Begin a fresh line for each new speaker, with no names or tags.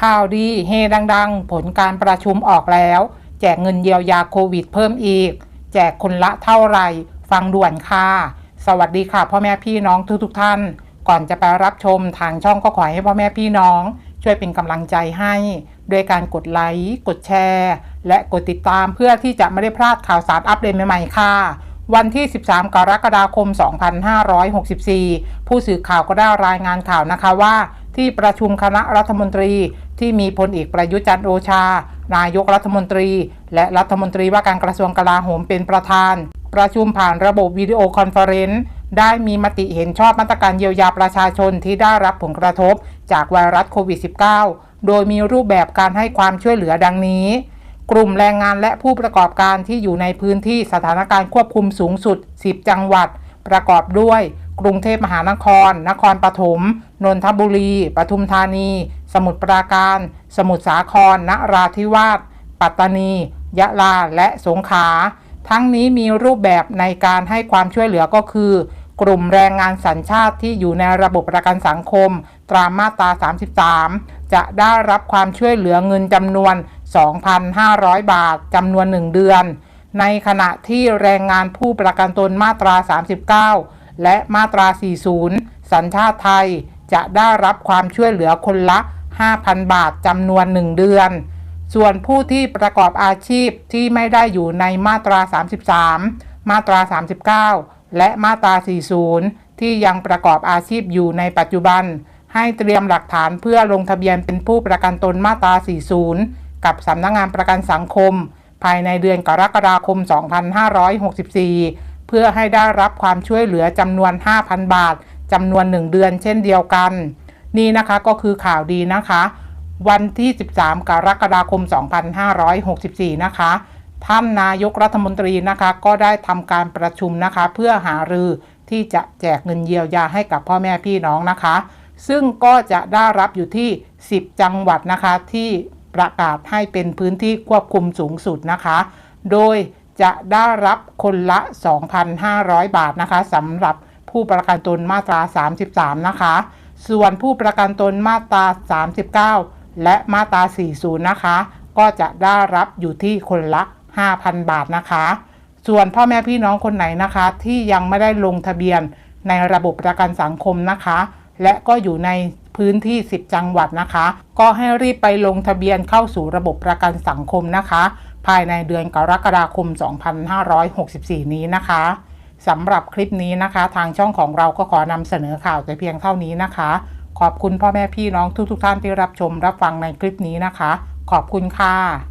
ข่าวดีเฮดังๆ ผลการประชุมออกแล้ว แจกเงินเยียวยาโควิดเพิ่มอีก แจกคนละเท่าไหร่ ฟังด่วนค่ะ สวัสดีค่ะพ่อแม่พี่น้องทุกๆท่าน ก่อนจะไปรับชมทางช่องก็ขอให้พ่อแม่พี่น้อง ช่วยเป็นกำลังใจให้ด้วยการกดไลค์กดแชร์ และกดติดตามเพื่อที่จะไม่ได้พลาดข่าวสารอัปเดตใหม่ๆค่ะวันที่ 13 กรกฎาคม 2564 ผู้สื่อข่าวก็ได้รายงานข่าวนะคะว่าที่ประชุมคณะรัฐมนตรี ที่มีพลเอกประยุจันทร์โอชา นายกรัฐมนตรี และรัฐมนตรีว่าการกระทรวงกลาโหมเป็นประธาน ประชุมผ่านระบบวิดีโอคอนเฟอเรนซ์ได้มีมติเห็นชอบมาตรการเยียวยาประชาชนที่ได้รับผลกระทบจากไวรัสโควิด -19 โดยมีรูปแบบการให้ความช่วยเหลือดังนี้ กลุ่มแรงงานและผู้ประกอบการที่อยู่ในพื้นที่สถานการณ์ควบคุมสูงสุด 10 จังหวัด ประกอบด้วย กรุงเทพมหานคร นครปฐม นนทบุรี ปทุมธานี สมุทรปราการ สมุทรสาคร นราธิวาส ปัตตานี ยะลา และสงขลา ทั้งนี้มีรูปแบบในการให้ความช่วยเหลือก็คือ กลุ่มแรงงานสัญชาติที่อยู่ในระบบประกันสังคมตามมาตรา 33 จะได้รับความช่วยเหลือเงินจำนวน 2,500 บาทจำนวน 1 เดือน ในขณะที่แรงงานผู้ประกันตนมาตรา 39 และมาตรา 40 สัญชาติไทยจะได้รับความช่วยเหลือคนละ 5,000 บาทจำนวน 1 เดือน ส่วนผู้ที่ประกอบอาชีพที่ไม่ได้อยู่ในมาตรา 33 มาตรา 39 และมาตรา 40 ที่ยังประกอบอาชีพอยู่ในปัจจุบัน ให้เตรียมหลักฐานเพื่อลงทะเบียนเป็นผู้ประกันตนมาตรา 40 กับสำนักงงานประกันสังคม ภายในเดือนกรกฎาคม 2564 เพื่อให้ได้รับความช่วยเหลือจำนวน 5,000 บาทจำนวน 1 เดือนเช่นเดียวกัน นี่นะคะก็คือข่าวดีนะคะ วันที่ 13 กรกฎาคม 2564 นะคะท่านนายกรัฐมนตรีนะคะก็ได้ทำการประชุมนะคะ เพื่อหารือที่จะแจกเงินเยียวยาให้กับพ่อแม่พี่น้องนะคะ ซึ่งก็จะได้รับอยู่ที่ 10 จังหวัดนะคะที่ประกาศให้เป็นพื้นที่ควบคุมสูงสุดนะคะ โดย จะได้รับคนละ 2,500 บาทนะคะสำหรับผู้ประกันตนมาตรา 33 นะคะ ส่วนผู้ประกันตนมาตรา 39 และมาตรา 40 นะคะ ก็จะได้รับอยู่ที่คนละ 5,000 บาทนะคะ ส่วนพ่อแม่พี่น้องคนไหนนะคะ ที่ยังไม่ได้ลงทะเบียนในระบบประกันสังคมนะคะ และก็อยู่ในพื้นที่ 10 จังหวัดนะคะ ก็ให้รีบไปลงทะเบียนเข้าสู่ระบบประกันสังคมนะคะ ภายในเดือนกรกฎาคม 2564 นี้นะคะสำหรับคลิปนี้นะคะ ทางช่องของเราก็ขอนำเสนอข่าวแต่เพียงเท่านี้นะคะ ขอบคุณพ่อแม่พี่น้องทุกๆทท่านที่รับชมรับฟังในคลิปนี้นะคะ ขอบคุณค่ะ